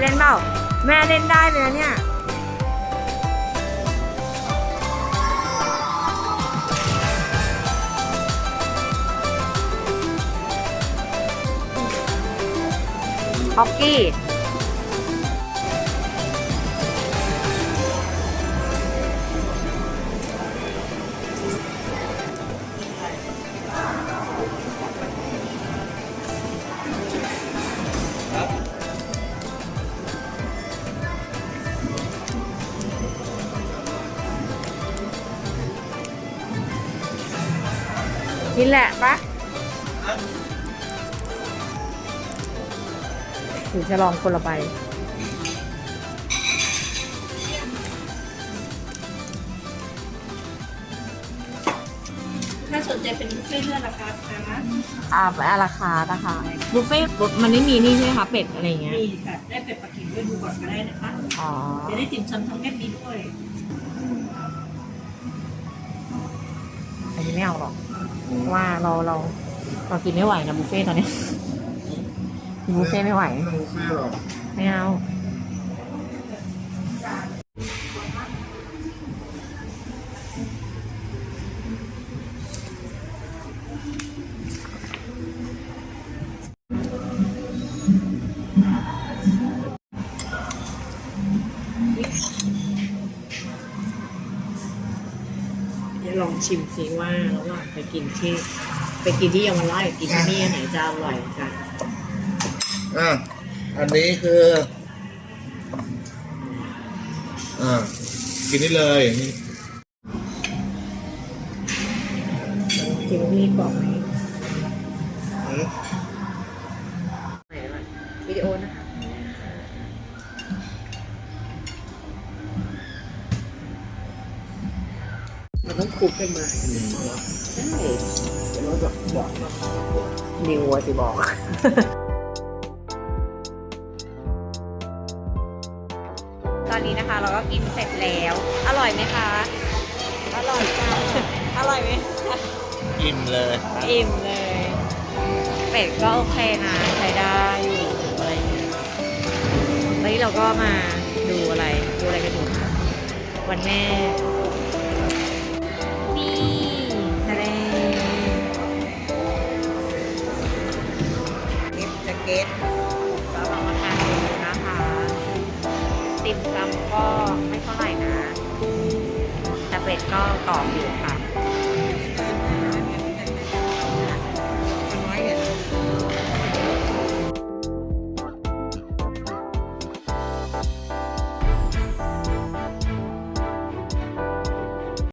เล่นเปล่า แม่เล่นได้เลยนะเนี่ยฮอกกี้ นี่แหละปะหรือจะลองคนละใบถ้าสนใจเป็นบุฟเฟ่ต์เลือดราคาคะอ่าอาราคาร์ทนะคะ บุฟเฟ่ต์มันไม่มีนี่ใช่ไหมคะเป็ดอะไรอย่างเงี้ย มีค่ะ ได้เป็ดปักกิ่งด้วยดูก่อนก็ได้นะคะ อ๋อ จะได้ติ่มซำทั้งเม็ดนี้ด้วย อันนี้ไม่เอาหรอกเพราะ ว่าเราเราเรากินไม่ไหวนะบุฟเฟ่ต์ตอนนี้กินบุฟเฟ่ต์ไม่ไหว ไม่รู้ไม่หรอกไม่เอา จะลองชิมซิว่าระหว่างไปกินที่ ไปกินที่เยาวราชกับกินที่นี่อันไหนจะอร่อยกันอะอันนี้คืออ่ากินได้เลยนี่ชิมที่กรอบไหมอืมไหนวะวิดีโอนะคะ มันต้องคลุกกันมาใช่เดี๋ยวเราบอกบอกนิวอะสิบอก ตอนนี้นะคะเราก็กินเสร็จแล้ว อร่อยไหมคะ อร่อยจ้าอร่อยไหมอิ่มเลยอิ่มเลย เป็ดก็โอเคนะใช้ได้อยู่อะไรอย่างเงี้ยแล้วนี้เราก็มาดูอะไร ดูอะไรกันอยู่คะวันแม่ ก็บจะเก็ตแล้วเรามาทานดูนะคะ ติ่มซำก็ไม่เท่าไหร่นะแต่เป็ดก็กรอบอยู่ค่ะ